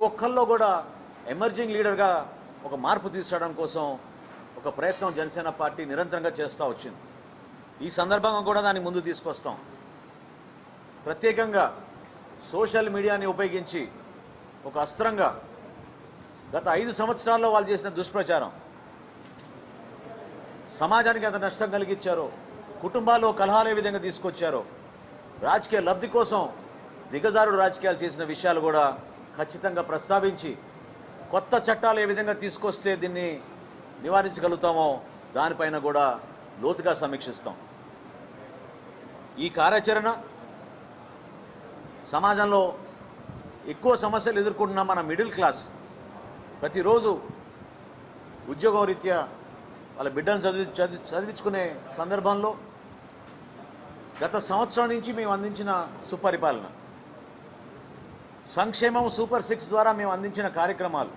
ఒక్కల్లో కూడా ఎమర్జింగ్ లీడర్గా ఒక మార్పు తీసుకురావడం కోసం ఒక ప్రయత్నం జనసేన పార్టీ నిరంతరంగా చేస్తూ వచ్చింది. ఈ సందర్భంగా కూడా దాన్ని ముందు తీసుకొస్తాం. ప్రత్యేకంగా సోషల్ మీడియాని ఉపయోగించి ఒక అస్త్రంగా గత ఐదు సంవత్సరాల్లో వాళ్ళు చేసిన దుష్ప్రచారం సమాజానికి ఎంత నష్టం కలిగించారో కుటుంబాల్లో కలహాలు ఏ విధంగా తీసుకొచ్చారో రాజకీయ లబ్ధి కోసం దిగజారుడు రాజకీయాలు చేసిన విషయాలు కూడా ఖచ్చితంగా ప్రస్తావించి కొత్త చట్టాలు ఏ విధంగా తీసుకొస్తే దీన్ని నివారించగలుగుతామో దానిపైన కూడా లోతుగా సమీక్షిస్తాం. ఈ కార్యాచరణ సమాజంలో ఎక్కువ సమస్యలు ఎదుర్కొంటున్న మన మిడిల్ క్లాస్ ప్రతిరోజు ఉద్యోగం రీత్యా వాళ్ళ బిడ్డను చదివి చదివి చదివించుకునే సందర్భంలో గత సంవత్సరం నుంచి మేము అందించిన సుపరిపాలన సంక్షేమం సూపర్ సిక్స్ ద్వారా మేము అందించిన కార్యక్రమాలు.